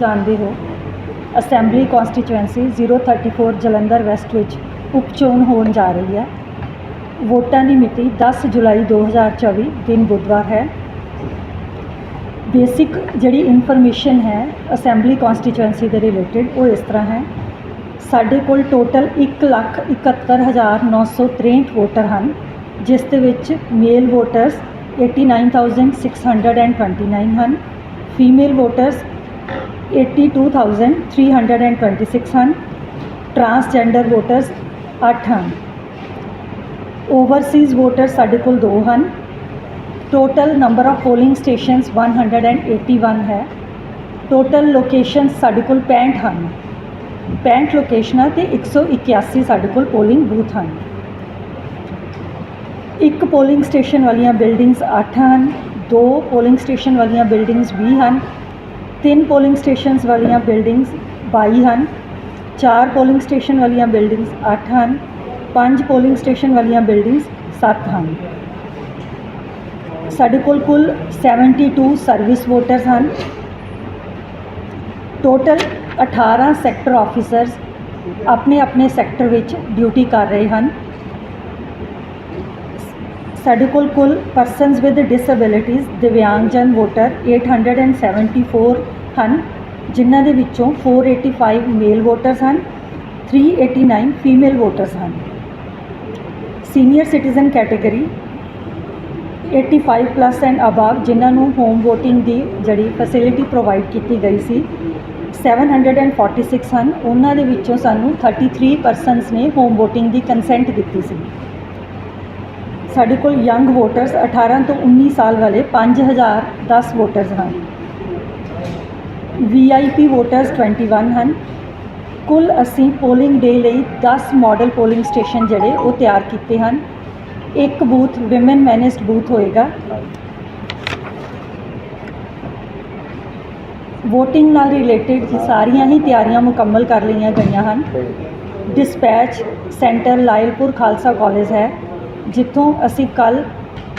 ਜਾਣਦੇ ਹੋ। Assembly constituency 034 Jalandhar West ਵਿੱਚ ਉਪ ਚੋਣ ਹੋਣ ਜਾ ਰਹੀ ਹੈ। ਵੋਟਾਂ ਦੀ ਮਿਤੀ 10 ਜੁਲਾਈ 2024 ਦਿਨ ਬੁੱਧਵਾਰ ਹੈ। ਬੇਸਿਕ ਜਿਹੜੀ ਇਨਫੋਰਮੇਸ਼ਨ ਹੈ ਅਸੈਂਬਲੀ ਕਨਸਟੀਚੁਐਂਸੀ ਦੇ ਰਿਲੇਟਡ ਉਹ ਇਸ ਤਰ੍ਹਾਂ ਹੈ। ਸਾਡੇ ਕੋਲ ਟੋਟਲ 171963 ਵੋਟਰ ਹਨ, ਜਿਸ ਦੇ ਵਿੱਚ ਮੇਲ ਵੋਟਰਸ 89629 ਹਨ, ਫੀਮੇਲ ਵੋਟਰਸ 82326 ਹਨ। ਟਰਾਂਸਜੈਂਡਰ ਵੋਟਰਸ 8 ਹਨ। ਓਵਰਸੀਜ਼ ਵੋਟਰ ਸਾਡੇ ਕੋਲ 2 ਹਨ। Total number of polling stations 181 ਹੈ। ਟੋਟਲ ਲੋਕੇਸ਼ਨਸ ਸਾਡੇ ਕੋਲ 65 ਹਨ। 65 ਲੋਕੇਸ਼ਨਾਂ ਤੇ 181 ਸਾਡੇ ਕੋਲ ਪੋਲਿੰਗ ਬੂਥ ਹਨ। ਇੱਕ ਪੋਲਿੰਗ ਸਟੇਸ਼ਨ ਵਾਲੀਆਂ ਬਿਲਡਿੰਗਸ 8 ਹਨ। ਦੋ ਪੋਲਿੰਗ ਸਟੇਸ਼ਨ ਵਾਲੀਆਂ ਬਿਲਡਿੰਗਸ 20 ਹਨ। ਤਿੰਨ ਪੋਲਿੰਗ ਸਟੇਸ਼ਨਸ ਵਾਲੀਆਂ ਬਿਲਡਿੰਗਸ 22 ਹਨ, ਚਾਰ ਪੋਲਿੰਗ ਸਟੇਸ਼ਨ ਵਾਲੀਆਂ ਬਿਲਡਿੰਗਸ 8 ਹਨ, ਪੰਜ ਪੋਲਿੰਗ ਸਟੇਸ਼ਨ ਵਾਲੀਆਂ ਬਿਲਡਿੰਗਸ 7 ਹਨ। ਸਾਡੇ ਕੋਲ ਕੁੱਲ 72 ਸਰਵਿਸ ਵੋਟਰਸ ਹਨ। ਟੋਟਲ 18 ਸੈਕਟਰ ਆਫੀਸਰਸ ਆਪਣੇ ਆਪਣੇ ਸੈਕਟਰ ਵਿੱਚ ਡਿਊਟੀ ਕਰ ਰਹੇ ਹਨ। ਸਾਡੇ ਕੋਲ ਕੁੱਲ ਪਰਸਨਸ ਵਿਦ ਡਿਸੇਬਿਲਿਟੀਜ਼ ਦਿਵਿਆਂਗਜਨ ਵੋਟਰ 874 ਹਨ, ਜਿਨ੍ਹਾਂ ਦੇ ਵਿੱਚੋਂ 485 ਮੇਲ ਵੋਟਰਸ ਹਨ 389 ਫੀਮੇਲ ਵੋਟਰਸ ਹਨ। Senior citizen category 85 plus and above ਜਿਨ੍ਹਾਂ ਨੂੰ ਹੋਮ VOTING ਦੀ ਜਿਹੜੀ ਫੈਸਿਲਿਟੀ ਪ੍ਰੋਵਾਈਡ ਕੀਤੀ ਗਈ ਸੀ 746 ਹਨ। ਉਹਨਾਂ ਦੇ ਵਿੱਚੋਂ ਸਾਨੂੰ 33 ਪਰਸਨਸ ਨੇ ਹੋਮ VOTING ਦੀ ਕੰਸੈਂਟ ਦਿੱਤੀ ਸੀ। ਸਾਡੇ ਕੋਲ ਯੰਗ ਵੋਟਰਸ 18 ਤੋਂ 19 ਸਾਲ ਵਾਲੇ 5010 ਵੋਟਰਸ ਹਨ। ਵੀਆਈਪੀ ਵੋਟਰਸ 21 ਹਨ। ਕੁੱਲ ਅਸੀਂ ਪੋਲਿੰਗ ਡੇ ਲਈ 10 ਮਾਡਲ ਪੋਲਿੰਗ ਸਟੇਸ਼ਨ ਜਿਹੜੇ ਉਹ ਤਿਆਰ ਕੀਤੇ ਹਨ। ਇੱਕ ਬੂਥ ਔਮਨ ਮੈਨੇਜਡ ਬੂਥ ਹੋਏਗਾ। VOTING ਨਾਲ ਰਿਲੇਟਡ ਸਾਰੀਆਂ ਹੀ ਤਿਆਰੀਆਂ ਮੁਕੰਮਲ ਕਰ ਲਈਆਂ ਗਈਆਂ ਹਨ। Dispatch centre Lyallpur Khalsa college ਹੈ, ਜਿੱਥੋਂ ਅਸੀਂ ਕੱਲ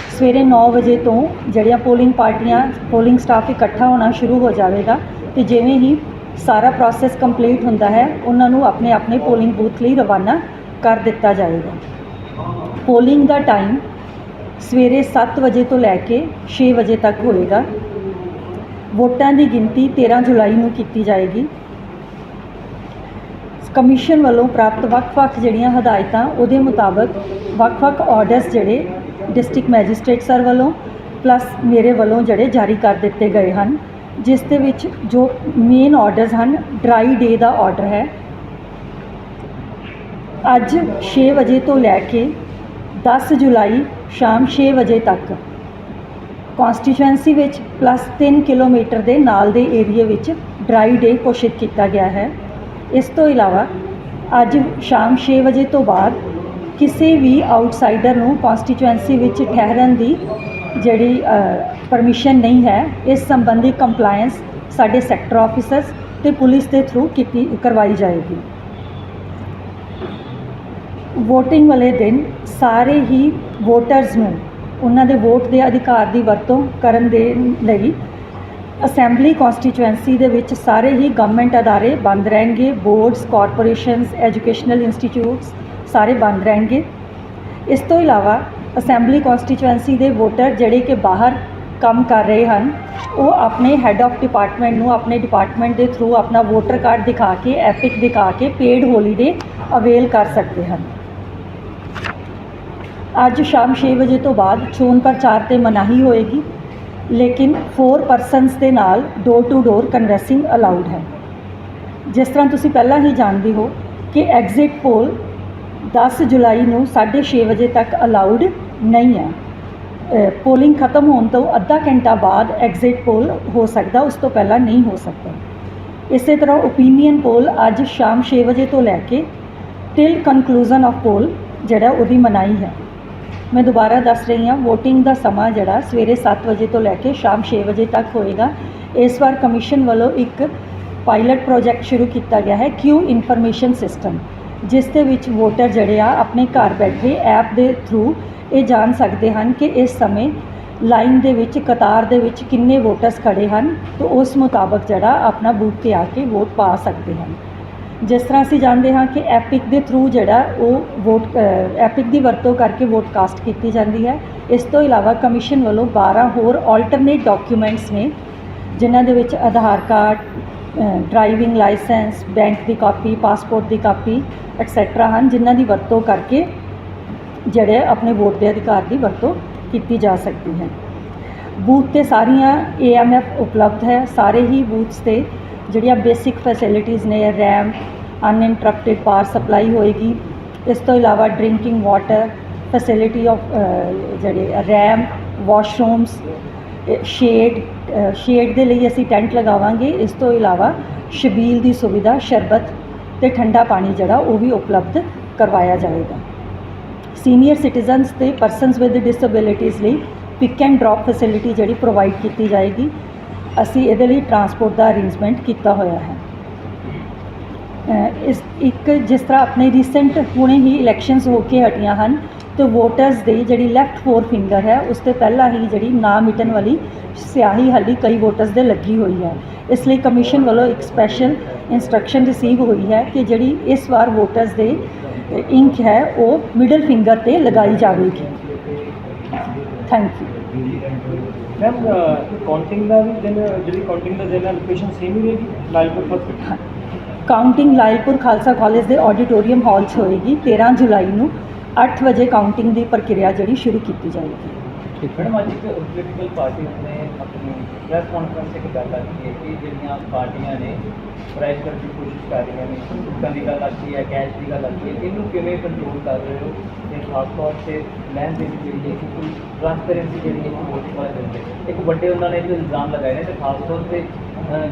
ਸਵੇਰੇ 9 ਵਜੇ ਤੋਂ ਜਿਹੜੀਆਂ ਪੋਲਿੰਗ ਪਾਰਟੀਆਂ ਪੋਲਿੰਗ ਸਟਾਫ ਇਕੱਠਾ ਹੋਣਾ ਸ਼ੁਰੂ ਹੋ ਜਾਵੇਗਾ। ਤੇ ਜਿਵੇਂ ਹੀ ਸਾਰਾ ਪ੍ਰੋਸੈਸ ਕੰਪਲੀਟ ਹੁੰਦਾ ਹੈ, ਉਹਨਾਂ ਨੂੰ ਆਪਣੇ ਆਪਣੇ ਪੋਲਿੰਗ ਬੂਥ ਲਈ ਰਵਾਨਾ ਕਰ ਦਿੱਤਾ ਜਾਏਗਾ। ਪੋਲਿੰਗ ਦਾ ਟਾਈਮ ਸਵੇਰੇ 7 ਵਜੇ ਤੋਂ ਲੈ ਕੇ 6 ਵਜੇ ਤੱਕ ਹੋਏਗਾ। ਵੋਟਾਂ ਦੀ ਗਿਣਤੀ 13 ਜੁਲਾਈ ਨੂੰ ਕੀਤੀ ਜਾਏਗੀ। ਕਮਿਸ਼ਨ ਵੱਲੋਂ ਪ੍ਰਾਪਤ ਵੱਖ-ਵੱਖ ਜਿਹੜੀਆਂ ਹਦਾਇਤਾਂ, ਉਹਦੇ ਮੁਤਾਬਕ ਵੱਖ-ਵੱਖ ਆਰਡਰਸ ਜਿਹੜੇ ਡਿਸਟ੍ਰਿਕਟ ਮੈਜਿਸਟ੍ਰੇਟ ਸਰ ਵੱਲੋਂ ਪਲੱਸ ਮੇਰੇ ਵੱਲੋਂ ਜਿਹੜੇ ਜਾਰੀ ਕਰ ਦਿੱਤੇ ਗਏ ਹਨ। ਜਿਸ ਦੇ ਵਿੱਚ ਜੋ ਮੇਨ ਆਰਡਰਸ ਹਨ ਡਰਾਈ ਡੇ ਦਾ ਆਰਡਰ ਹੈ। ਅੱਜ 6 ਵਜੇ ਤੋਂ ਲੈ ਕੇ 10 ਜੁਲਾਈ ਸ਼ਾਮ 6 ਵਜੇ ਤੱਕ ਕਨਸਟੀਚੁਐਂਸੀ ਵਿੱਚ ਪਲੱਸ 3 ਕਿਲੋਮੀਟਰ ਦੇ ਨਾਲ ਦੇ ਏਰੀਆ ਵਿੱਚ ਡਰਾਈ ਡੇ ਘੋਸ਼ਿਤ ਕੀਤਾ ਗਿਆ ਹੈ। ਇਸ ਤੋਂ ਇਲਾਵਾ ਅੱਜ ਸ਼ਾਮ 6 ਵਜੇ ਤੋਂ ਬਾਅਦ ਕਿਸੇ ਵੀ ਆਊਟਸਾਈਡਰ ਨੂੰ ਕਨਸਟੀਚੁਐਂਸੀ ਵਿੱਚ ਠਹਿਰਨ ਦੀ ਜਿਹੜੀ ਪਰਮਿਸ਼ਨ ਨਹੀਂ ਹੈ, ਇਸ ਸੰਬੰਧੀ ਕੰਪਲਾਈਂਸ ਸਾਡੇ ਸੈਕਟਰ ਆਫੀਸਰਸ ਤੇ ਪੁਲਿਸ ਦੇ ਥਰੂ ਕੀਤੀ, ਕਰਵਾਈ ਜਾਏਗੀ। VOTING ਵਾਲੇ ਦਿਨ ਸਾਰੇ ਹੀ ਵੋਟਰਸ ਨੂੰ ਉਹਨਾਂ ਦੇ ਵੋਟ ਦੇ ਅਧਿਕਾਰ ਦੀ ਵਰਤੋਂ ਕਰਨ ਦੇ ਲਈ ਅਸੈਂਬਲੀ ਕਨਸਟੀਚੁਐਂਸੀ ਦੇ ਵਿੱਚ ਸਾਰੇ ਹੀ ਗਵਰਨਮੈਂਟ ਅਦਾਰੇ ਬੰਦ ਰਹਿਣਗੇ ਬੋਰਡਸ ਕਾਰਪੋਰੇਸ਼ਨਸ ਐਜੂਕੇਸ਼ਨਲ ਇੰਸਟੀਚਿਊਟਸ ਸਾਰੇ ਬੰਦ ਰਹਿਣਗੇ। ਇਸ ਤੋਂ ਇਲਾਵਾ ਅਸੈਂਬਲੀ ਕਨਸਟੀਚੁਐਂਸੀ ਦੇ ਵੋਟਰ ਜਿਹੜੇ ਕਿ ਬਾਹਰ ਕੰਮ ਕਰ ਰਹੇ ਹਨ, ਉਹ ਆਪਣੇ ਹੈੱਡ ਆਫ ਡਿਪਾਰਟਮੈਂਟ ਨੂੰ ਆਪਣੇ ਡਿਪਾਰਟਮੈਂਟ ਦੇ ਥਰੂ ਆਪਣਾ ਵੋਟਰ ਕਾਰਡ ਦਿਖਾ ਕੇ ਐਪਿਕ ਦਿਖਾ ਕੇ ਪੇਡ ਹੌਲੀਡੇ ਅਵੇਲ ਕਰ ਸਕਦੇ ਹਨ। ਅੱਜ ਸ਼ਾਮ 6 ਵਜੇ ਤੋਂ ਬਾਅਦ ਚੋਣ ਪ੍ਰਚਾਰ ਤੇ ਮਨਾਹੀ ਹੋਏਗੀ, ਲੇਕਿਨ 4 ਪਰਸਨਸ ਦੇ ਨਾਲ ਡੋਰ ਟੂ ਡੋਰ ਕਨਵੈਸਿੰਗ ਅਲਾਉਡ ਹੈ। ਜਿਸ ਤਰ੍ਹਾਂ ਤੁਸੀਂ ਪਹਿਲਾਂ ਹੀ ਜਾਣਦੇ ਹੋ ਕਿ ਐਗਜ਼ਿਟ ਪੋਲ 10 ਜੁਲਾਈ ਨੂੰ 6:30 ਵਜੇ ਤੱਕ ਅਲਾਉਡ ਨਹੀਂ ਹੈ। ਪੋਲਿੰਗ ਖਤਮ ਹੋਣ ਤੋਂ ਅੱਧਾ ਘੰਟਾ ਬਾਅਦ ਐਗਜ਼ਿਟ ਪੋਲ ਹੋ ਸਕਦਾ, ਉਸ ਤੋਂ ਪਹਿਲਾਂ ਨਹੀਂ ਹੋ ਸਕਦਾ। ਇਸੇ ਤਰ੍ਹਾਂ ਓਪੀਨੀਅਨ ਪੋਲ ਅੱਜ ਸ਼ਾਮ 6 ਵਜੇ ਤੋਂ ਲੈ ਕੇ ਟਿਲ ਕਨਕਲੂਜਨ ਆਫ ਪੋਲ ਜਿਹੜਾ ਉਹਦੀ ਮਨਾਈ ਹੈ। ਮੈਂ ਦੁਬਾਰਾ ਦੱਸ ਰਹੀ ਹਾਂ, VOTING ਦਾ ਸਮਾਂ ਜਿਹੜਾ ਸਵੇਰੇ 7 ਵਜੇ ਤੋਂ ਲੈ ਕੇ ਸ਼ਾਮ 6 ਵਜੇ ਤੱਕ ਹੋਏਗਾ। ਇਸ ਵਾਰ ਕਮਿਸ਼ਨ ਵੱਲੋਂ ਇੱਕ ਪਾਇਲਟ ਪ੍ਰੋਜੈਕਟ ਸ਼ੁਰੂ ਕੀਤਾ ਗਿਆ ਹੈ ਕਿਊ ਇਨਫੋਰਮੇਸ਼ਨ ਸਿਸਟਮ ਜਿਸ ਦੇ ਵਿੱਚ ਵੋਟਰ ਜਿਹੜੇ ਆ ਆਪਣੇ ਘਰ ਬੈਠੇ ਐਪ ਦੇ ਥਰੂ ਇਹ ਜਾਣ ਸਕਦੇ ਹਨ ਕਿ ਇਸ ਸਮੇਂ ਲਾਈਨ ਦੇ ਵਿੱਚ, ਕਤਾਰ ਦੇ ਵਿੱਚ ਕਿੰਨੇ ਵੋਟਰਸ ਖੜੇ ਹਨ ਤੇ ਉਸ ਮੁਤਾਬਕ ਜਿਹੜਾ ਆਪਣਾ ਬੂਥ ਤੇ ਆ ਕੇ ਵੋਟ ਪਾ ਸਕਦੇ ਹਨ। ਜਿਸ ਤਰ੍ਹਾਂ ਅਸੀਂ ਜਾਣਦੇ ਹਾਂ ਕਿ ਐਪਿਕ ਦੇ ਥਰੂ ਜਿਹੜਾ ਉਹ ਵੋਟ ਐਪਿਕ ਦੀ ਵਰਤੋਂ ਕਰਕੇ ਵੋਟ ਕਾਸਟ ਕੀਤੀ ਜਾਂਦੀ ਹੈ। ਇਸ ਤੋਂ ਇਲਾਵਾ ਕਮਿਸ਼ਨ ਵੱਲੋਂ 12 ਹੋਰ ਆਲਟਰਨੇਟ ਡਾਕੂਮੈਂਟਸ ਨੇ, ਜਿਨ੍ਹਾਂ ਦੇ ਵਿੱਚ Aadhaar card driving licence bank ਦੀ ਕਾਪੀ ਪਾਸਪੋਰਟ ਦੀ ਕਾਪੀ ਐਕਸੈਟਰਾ ਹਨ, ਜਿਨ੍ਹਾਂ ਦੀ ਵਰਤੋਂ ਕਰਕੇ ਜਿਹੜੇ ਆਪਣੇ ਵੋਟ ਦੇ ਅਧਿਕਾਰ ਦੀ ਵਰਤੋਂ ਕੀਤੀ ਜਾ ਸਕਦੀ ਹੈ। ਬੂਥ ਤੇ ਸਾਰੀਆਂ ਏਐਮਐਫ ਉਪਲਬਧ ਹੈ। ਸਾਰੇ ਹੀ ਬੂਥਸ ਤੇ ਜਿਹੜੀਆਂ ਬੇਸਿਕ ਫੈਸਿਲਿਟੀਆਂ ਨੇ ਰੈਮ ਅਨਇੰਟਰਪਟਿਡ ਪਾਵਰ ਸਪਲਾਈ ਹੋਏਗੀ। ਇਸ ਤੋਂ ਇਲਾਵਾ ਡਰਿੰਕਿੰਗ ਵਾਟਰ ਫੈਸਿਲਿਟੀ ਆਫ ਜਿਹੜੇ ਰੈਮ ਵਾਸ਼ਰੂਮਸ ਸ਼ੇਡ ਸ਼ੇਡ ਦੇ ਲਈ ਅਸੀਂ ਟੈਂਟ ਲਗਾਵਾਂਗੇ ਇਸ ਤੋਂ ਇਲਾਵਾ ਸ਼ਬੀਲ ਦੀ ਸੁਵਿਧਾ ਸ਼ਰਬਤ ਤੇ ਠੰਡਾ ਪਾਣੀ ਜਿਹੜਾ ਉਹ ਵੀ ਉਪਲਬਧ ਕਰਵਾਇਆ ਜਾਏਗਾ ਸੀਨੀਅਰ ਸਿਟੀਜ਼ਨਸ ਤੇ ਪਰਸਨਸ ਵਿਦ ਡਿਸੇਬਿਲਿਟੀਜ਼ ਲਈ ਪਿਕ ਐਂਡ ਡ੍ਰੌਪ ਫੈਸਿਲਿਟੀ ਜਿਹੜੀ ਪ੍ਰੋਵਾਈਡ ਕੀਤੀ ਜਾਏਗੀ ਅਸੀਂ ਇਹਦੇ ਲਈ ਟਰਾਂਸਪੋਰਟ ਦਾ ਅਰੇਂਜਮੈਂਟ ਕੀਤਾ ਹੋਇਆ ਹੈ ਅ, ਇਸ ਇੱਕ ਜਿਸ ਤਰ੍ਹਾਂ ਆਪਣੇ ਰੀਸੈਂਟ ਹੁਣੇ ਹੀ ਇਲੈਕਸ਼ਨਸ ਹੋ ਕੇ ਹਟੀਆਂ ਹਨ ਤੇ ਵੋਟਰਸ ਦੀ ਜਿਹੜੀ ਲੈਫਟ ਫੋਰ ਫਿੰਗਰ ਹੈ ਉਸ ਤੇ ਪਹਿਲਾਂ ਹੀ ਜਿਹੜੀ ਨਾ ਮਿਟਣ ਵਾਲੀ ਸਿਆਹੀ ਹਾਲੀ ਕਈ ਵੋਟਰਸ ਦੇ ਲੱਗੀ ਹੋਈ ਹੈ। ਇਸ ਲਈ ਕਮਿਸ਼ਨ ਵੱਲੋਂ ਇੱਕ ਸਪੈਸ਼ਲ ਇਨਸਟਰਕਸ਼ਨ ਰਿਸੀਵ ਹੋਈ ਹੈ ਕਿ ਜਿਹੜੀ ਇਸ ਵਾਰ ਵੋਟਰਸ ਦੇ ਇੰਕ ਹੈ ਉਹ ਮਿਡਲ ਫਿੰਗਰ ਤੇ ਲਗਾਈ ਜਾਵੇਗੀ। ਥੈਂਕ ਯੂ ਮੈਮ ਕਾਊਂਟਿੰਗ ਦਾ ਵੀ ਦਿਨ ਜਿਹੜੀ ਕਾਊਂਟਿੰਗ ਦਾ ਦਿਨ ਹੈ ਲੋਕੇਸ਼ਨ ਸੇਮ ਹੀ ਰਹੇਗੀ? ਲਾਈਵ ਪਰ ਕਾਊਂਟਿੰਗ ਲਾਇਲਪੁਰ ਖਾਲਸਾ ਕਾਲਜ ਦੇ ਆਡੀਟੋਰੀਅਮ ਹਾਲ 'ਚ ਹੋਏਗੀ 13 ਜੁਲਾਈ ਨੂੰ। 8 ਵਜੇ ਕਾਊਂਟਿੰਗ ਦੀ ਪ੍ਰਕਿਰਿਆ ਜਿਹੜੀ ਸ਼ੁਰੂ ਕੀਤੀ ਜਾਏਗੀ। ਮੈਡਮ ਅੱਜ ਇੱਕ ਪੋਲੀਟੀਕਲ ਪਾਰਟੀ ਨੇ ਆਪਣੀ ਪ੍ਰੈਸ ਕਾਨਫਰੰਸ ਇੱਕ ਗੱਲ ਆਖੀ ਹੈ ਕਿ ਜਿਹੜੀਆਂ ਪਾਰਟੀਆਂ ਨੇ ਪ੍ਰਾਈਸ ਕਰਨ ਦੀ ਕੋਸ਼ਿਸ਼ ਕਰ ਰਹੀਆਂ ਨੇ ਸੁੱਕਾਂ ਦੀ ਗੱਲ ਆਖੀ ਹੈ ਕੈਸ਼ ਦੀ ਗੱਲ ਆਖੀ ਹੈ ਇਹਨੂੰ ਕਿਵੇਂ ਕੰਟਰੋਲ ਕਰ ਰਹੇ ਹੋ? ਤੇ ਖਾਸ ਤੌਰ ਤੇ ਲੈਣ ਦੇਣ ਦੀ ਜਿਹੜੀ ਹੈ ਕਿ ਕੋਈ ਟ੍ਰਾਂਸਪੇਰੈਂਸੀ ਜਿਹੜੀ ਹੈ ਵੋਟਿੰਗ ਵਾਲੇ ਦਿੰਦੇ ਇੱਕ ਵੱਡੇ ਉਹਨਾਂ ਨੇ ਇਹ ਇਲਜ਼ਾਮ ਲਗਾਏ ਨੇ ਤੇ ਖਾਸ ਤੌਰ ਤੇ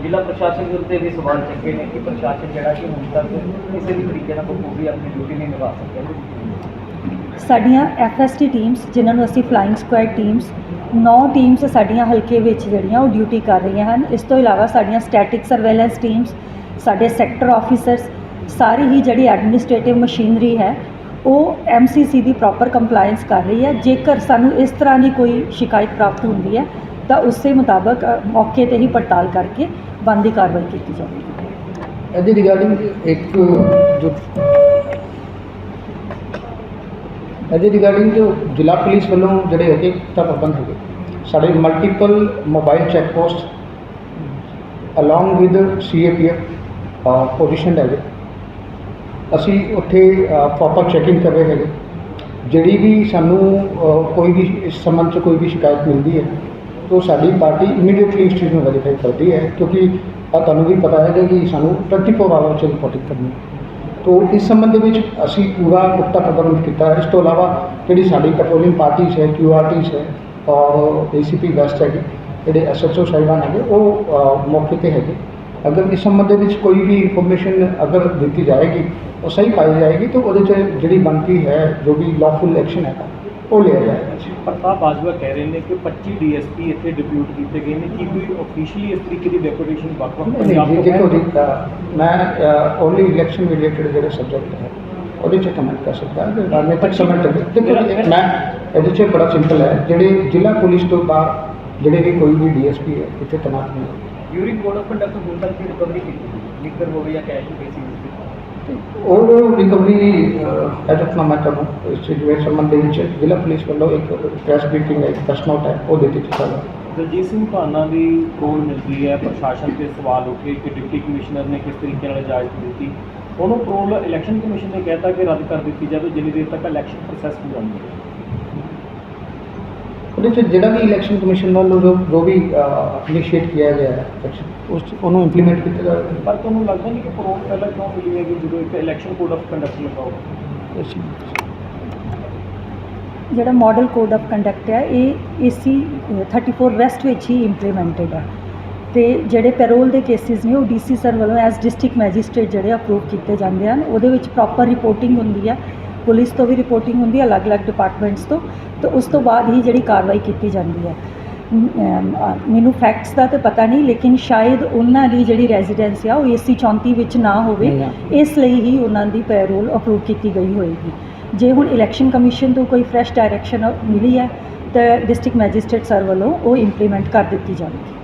ਜ਼ਿਲ੍ਹਾ ਪ੍ਰਸ਼ਾਸਨ ਦੇ ਉੱਤੇ ਵੀ ਸਵਾਲ ਚੱਕੇ ਨੇ ਕਿ ਪ੍ਰਸ਼ਾਸਨ ਜਿਹੜਾ ਕਿ ਹੁਣ ਤੱਕ ਕਿਸੇ ਵੀ ਤਰੀਕੇ ਨਾਲ ਬਖੂਬੀ ਆਪਣੀ ਡਿਊਟੀ ਨਹੀਂ ਨਿਭਾ ਸਕਿਆ। ਸਾਡੀਆਂ ਐਫਐਸਟੀ ਟੀਮਸ ਜਿਨ੍ਹਾਂ ਨੂੰ ਅਸੀਂ ਫਲਾਈਂਗ ਸਕੁਐਡ ਟੀਮਸ 9 ਟੀਮਸ ਸਾਡੀਆਂ ਹਲਕੇ ਵਿੱਚ ਜਿਹੜੀਆਂ ਉਹ ਡਿਊਟੀ ਕਰ ਰਹੀਆਂ ਹਨ। ਇਸ ਤੋਂ ਇਲਾਵਾ ਸਾਡੀਆਂ ਸਟੈਟਿਕ ਸਰਵੇਲੈਂਸ ਟੀਮਸ ਸਾਡੇ ਸੈਕਟਰ ਆਫੀਸਰਸ ਸਾਰੀ ਹੀ ਜਿਹੜੀ ਐਡਮਿਨਿਸਟ੍ਰੇਟਿਵ ਮਸ਼ੀਨਰੀ ਹੈ, ਉਹ ਐਮਸੀਸੀ ਦੀ ਪ੍ਰੋਪਰ ਕੰਪਲਾਈਂਸ ਕਰ ਰਹੀ ਹੈ। ਜੇਕਰ ਸਾਨੂੰ ਇਸ ਤਰ੍ਹਾਂ ਦੀ ਕੋਈ ਸ਼ਿਕਾਇਤ ਪ੍ਰਾਪਤ ਹੁੰਦੀ ਹੈ, ਤਾਂ ਉਸੇ ਮੁਤਾਬਕ ਮੌਕੇ ਤੇ ਹੀ ਪੜਤਾਲ ਕਰਕੇ ਬਣਦੀ ਕਾਰਵਾਈ ਕੀਤੀ ਜਾਵੇਗੀ। ਇਹਦੇ ਰਿਗਾਰਡਿੰਗ ਇੱਕ ਜੋ ਇਹਦੇ ਰਿਗਾਰਡਿੰਗ ਜੋ ਜ਼ਿਲ੍ਹਾ ਪੁਲਿਸ ਵੱਲੋਂ ਜਿਹੜੇ ਹੈਗੇ ਤਾਂ ਪ੍ਰਬੰਧ ਹੈਗੇ। ਸਾਡੇ multiple mobile check post along with CAPF position ਹੈਗੇ ਅਸੀਂ ਉੱਥੇ ਪ੍ਰੋਪਰ ਚੈਕਿੰਗ ਕਰ ਰਹੇ ਹੈਗੇ। ਜਿਹੜੀ ਵੀ ਸਾਨੂੰ ਕੋਈ ਵੀ ਇਸ ਸੰਬੰਧ 'ਚ ਕੋਈ ਵੀ ਸ਼ਿਕਾਇਤ ਮਿਲਦੀ ਹੈ, ਤਾਂ ਸਾਡੀ ਪਾਰਟੀ ਇਮੀਡੀਏਟਲੀ ਇਸ ਚੀਜ਼ ਨੂੰ ਵੈਰੀਫਾਈ ਕਰਦੀ ਹੈ, ਕਿਉਂਕਿ ਤੁਹਾਨੂੰ ਵੀ ਪਤਾ ਹੈ ਕਿ ਸਾਨੂੰ 24 ਆਵਰ 'ਚ ਰਿਪੋਰਟਿੰਗ ਕਰਨੀ ਹੈ। ਤੋ ਇਸ ਸੰਬੰਧ ਵਿੱਚ ਅਸੀਂ ਪੂਰਾ ਪੁਖਤਾ ਪ੍ਰਬੰਧ ਕੀਤਾ ਹੈ। ਇਸ ਤੋਂ ਇਲਾਵਾ ਜਿਹੜੀ ਸਾਡੀ ਪੈਟਰੋਲਿੰਗ ਪਾਰਟੀਜ਼ ਹੈ, ਕਿਊਆਰਟੀਜ਼ ਹੈ ਔਰ ਏਸੀਪੀ ਵੈਸਟ ਹੈਗੇ, ਜਿਹੜੇ ਐਸਐਚਓ ਸਾਹਿਬਾਨ ਹੈਗੇ, ਉਹ ਮੌਕੇ ਤੇ ਹੈਗੇ। ਅਗਰ ਇਸ ਸੰਬੰਧ ਵਿੱਚ ਕੋਈ ਵੀ ਇਨਫੋਰਮੇਸ਼ਨ ਅਗਰ ਦਿੱਤੀ ਜਾਏਗੀ, ਉਹ ਸਹੀ ਪਾਈ ਜਾਏਗੀ, ਤਾਂ ਉਹਦੇ 'ਚ ਜਿਹੜੀ ਬਣਦੀ ਹੈ, ਜੋ ਵੀ ਲਾਫੁਲ ਐਕਸ਼ਨ ਹੈਗਾ ਉਹ ਲਿਆ। ਜਾਏਗਾ ਜੀ ਪ੍ਰਤਾਪ ਬਾਜਵਾ ਕਹਿ ਰਹੇ ਨੇ ਕਿ 25 ਡੀਐਸਪੀ ਇੱਥੇ ਡਿਪਿਊਟ ਕੀਤੇ ਗਏ ਨੇ ਕੀ ਕੋਈ ਆਫੀਸ਼ੀਅਲੀ ਇਸ ਤਰੀਕੇ ਦੀ ਡੈਪੂਟੇਸ਼ਨ ਵੱਖ-ਵੱਖ ਪੰਜਾਬ ਜੀ ਤੋਂ ਦੇਖੋ ਹੈ? ਜੀ ਅ, ਮੈਂ ਓਨਲੀ ਇਲੈਕਸ਼ਨ ਰਿਲੇਟਡ ਜਿਹੜੇ ਸਬਜੈਕਟ ਹੈ ਉਹਦੇ 'ਚ ਕਮੈਂਟ ਕਰ ਸਕਦਾ ਜੇ ਰਾਜਨੀਤਿਕ ਸਮੇਂ ਦੇਖੋ ਜੀ, ਮੈਂ ਇਹਦੇ 'ਚ ਬੜਾ ਸਿੰਪਲ ਹੈ ਜਿਹੜੇ ਜ਼ਿਲ੍ਹਾ ਪੁਲਿਸ ਤੋਂ ਬਾਹਰ ਜਿਹੜੇ ਵੀ ਕੋਈ ਵੀ ਡੀਐਸਪੀ ਹੈ ਇੱਥੇ ਤੈਨਾਤ ਨਹੀਂ ਡਿਊਰਿੰਗ ਕੋਡ ਆਫ ਕੰਡਕਟ ਹੁਣ ਤੱਕ ਦੀ ਰਿਕਵਰੀ ਕੀਤੀ ਲਿਕਰ ਹੋਵੇ ਜਾਂ ਕੈਸ਼ ਬੇਸਿਸ ਉਹ ਰਿਕਵਰੀ ਐਟ ਆਫ ਮੈਂ ਤੁਹਾਨੂੰ ਇਸ ਦੇ ਸੰਬੰਧ ਦੇ ਵਿੱਚ ਜ਼ਿਲ੍ਹਾ ਪੁਲਿਸ ਵੱਲੋਂ ਇੱਕ ਪ੍ਰੈਸ ਬਰੀਫਿੰਗ ਹੈ ਪ੍ਰੈਸ ਨੋਟ ਹੈ ਉਹ ਦੇ ਦਿੱਤੀ ਜਾਵੇਗਾ ਦਲਜੀਤ ਸਿੰਘ ਭਾਨਾ ਦੀ ਕੋਲ ਮਿਲਦੀ ਹੈ ਪ੍ਰਸ਼ਾਸਨ ਤੇ ਸਵਾਲ ਉੱਠੇ ਕਿ ਡਿਪਟੀ ਕਮਿਸ਼ਨਰ ਨੇ ਕਿਸ ਤਰੀਕੇ ਨਾਲ ਇਜਾਜ਼ਤ ਦਿੱਤੀ। ਉਹਨੂੰ ਪ੍ਰੋਲ ਇਲੈਕਸ਼ਨ ਕਮਿਸ਼ਨ ਨੇ ਕਹਿਤਾ ਕਿ ਰੱਦ ਕਰ ਦਿੱਤੀ ਜਾਵੇ ਜਿੰਨੀ ਦੇਰ ਤੱਕ ਇਲੈਕਸ਼ਨ ਪ੍ਰੋਸੈਸ ਪੂਰਾ ਨਹੀਂ ਹੁੰਦਾ ਉਹਦੇ 'ਚ ਜਿਹੜਾ ਵੀ ਇਲੈਕਸ਼ਨ ਕਮਿਸ਼ਨ ਵੱਲੋਂ ਜੋ ਵੀ ਇਨੀਸ਼ੀਏਟ ਕੀਤਾ ਗਿਆ ਹੈ ਉਸ ਉਹਨੂੰ ਇੰਪਲੀਮੈਂਟ ਕੀਤਾ ਜਾਵੇਗਾ ਪਰ ਤੁਹਾਨੂੰ ਲੱਗਦਾ ਨਹੀਂ ਕਿ ਪ੍ਰੋਲ ਪਹਿਲਾਂ ਕਿਉਂ ਮਿਲੀ ਹੈਗੀ ਜਦੋਂ ਇੱਕ ਇਲੈਕਸ਼ਨ ਕੋਡ ਆਫ ਕੰਡਕਟ ਲਗਾਓ ਜਿਹੜਾ ਮਾਡਲ ਕੋਡ ਆਫ ਕੰਡਕਟ ਹੈ ਇਹ ਏਸੀ 34 ਵੈਸਟ ਵਿੱਚ ਹੀ ਇੰਪਲੀਮੈਂਟਡ ਹੈ ਤੇ ਜਿਹੜੇ ਪੈਰੋਲ ਦੇ ਕੇਸਿਸ ਨੇ ਉਹ ਡੀਸੀ ਸਰ ਵੱਲੋਂ ਐਸ ਡਿਸਟ੍ਰਿਕਟ ਮੈਜਿਸਟ੍ਰੇਟ ਜਿਹੜੇ ਅਪਰੂਵ ਕੀਤੇ ਜਾਂਦੇ ਹਨ। ਉਹਦੇ ਵਿੱਚ ਪ੍ਰੋਪਰ ਰਿਪੋਰਟਿੰਗ ਹੁੰਦੀ ਹੈ ਪੁਲਿਸ ਤੋਂ ਵੀ ਰਿਪੋਰਟਿੰਗ ਹੁੰਦੀ ਹੈ ਅਲੱਗ-ਅਲੱਗ ਡਿਪਾਰਟਮੈਂਟਸ ਤੋਂ। ਤੇ ਉਸ ਤੋਂ ਬਾਅਦ ਹੀ ਜਿਹੜੀ ਕਾਰਵਾਈ ਕੀਤੀ ਜਾਂਦੀ ਹੈ ਮੈਨੂੰ ਫੈਕਟਸ ਦਾ ਤਾਂ ਪਤਾ ਨਹੀਂ ਲੇਕਿਨ ਸ਼ਾਇਦ ਉਹਨਾਂ ਦੀ ਜਿਹੜੀ ਰੈਜ਼ੀਡੈਂਸ ਆ ਉਹ ਏਸੀ 34 ਵਿੱਚ ਨਾ ਹੋਵੇ। ਇਸ ਲਈ ਹੀ ਉਹਨਾਂ ਦੀ ਪੈਰੋਲ ਅਪਰੂਵ ਕੀਤੀ ਗਈ ਹੋਏਗੀ ਜੇ ਹੁਣ ਇਲੈਕਸ਼ਨ ਕਮਿਸ਼ਨ ਤੋਂ ਕੋਈ ਫਰੈਸ਼ ਡਾਇਰੈਕਸ਼ਨ ਮਿਲੀ ਹੈ ਤੇ ਡਿਸਟ੍ਰਿਕਟ ਮੈਜਿਸਟ੍ਰੇਟ ਸਰ ਵੱਲੋਂ ਉਹ ਇੰਪਲੀਮੈਂਟ ਕਰ ਦਿੱਤੀ ਜਾਵੇਗੀ